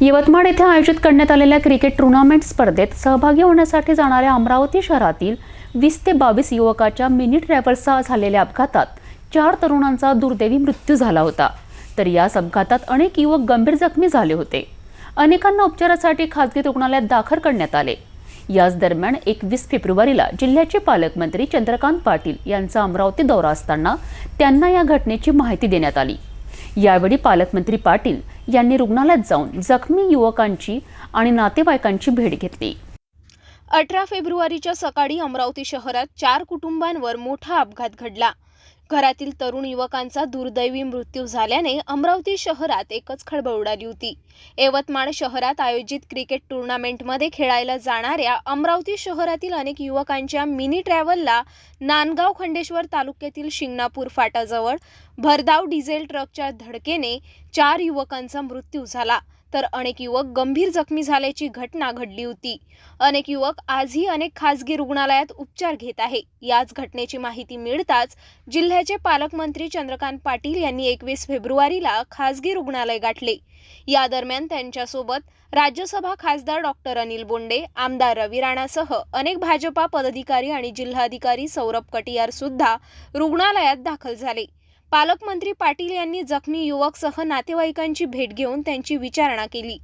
यवतमाळ येथे आयोजित करण्यात आलेल्या क्रिकेट टुर्नामेंट स्पर्धेत सहभागी होण्यासाठी जाणाऱ्या अमरावती शहरातील वीस ते बावीस युवकाच्या मिनी ट्रॅव्हल्सचा झालेल्या अपघातात चार तरुणांचा दुर्दैवी मृत्यू झाला होता. तर याच अपघातात अनेक युवक गंभीर जखमी झाले होते. अनेकांना उपचारासाठी खासगी रुग्णालयात दाखल करण्यात आले. याच दरम्यान एकवीस फेब्रुवारीला जिल्ह्याचे पालकमंत्री चंद्रकांत पाटील यांचा अमरावती दौरा असताना त्यांना या घटनेची माहिती देण्यात आली. यावेळी पालकमंत्री पाटील यांनी रुग्णालयात जाऊन जखमी युवकांची आणि नातेवाईकांची भेट घेतली. अठरा फेब्रुवारीच्या सकाळी अमरावती शहरात चार कुटुंबांवर मोठा अपघात घडला. घरातील तरुण युवकांचा दुर्दैवी मृत्यू झाल्याने अमरावती शहरात एकच खळबळ उडाली होती. यवतमाळ शहरात आयोजित क्रिकेट टुर्नामेंटमध्ये खेळायला जाणाऱ्या अमरावती शहरातील अनेक युवकांच्या मिनी ट्रॅव्हलला नांदगाव खंडेश्वर तालुक्यातील शिंगणापूर फाटाजवळ भरधाव डिझेल ट्रकच्या धडकेने चार युवकांचा मृत्यू झाला. तर अनेक युवक गंभीर जखमी झाल्याची घटना घडली होती. अनेक युवक आजही अनेक खासगी रुग्णालयात उपचार घेत आहे. याच घटनेची माहिती मिळताच जिल्ह्याचे पालकमंत्री चंद्रकांत पाटील यांनी एकवीस फेब्रुवारीला खासगी रुग्णालय गाठले. या दरम्यान त्यांच्यासोबत राज्यसभा खासदार डॉक्टर अनिल बोंडे आमदार रवी राणासह अनेक भाजपा पदाधिकारी आणि जिल्हाधिकारी सौरभ कटियार सुद्धा रुग्णालयात दाखल झाले. पालकमंत्री पाटील यांनी जखमी युवकसह नातेवाईकांची भेट घेऊन त्यांची विचारणा केली.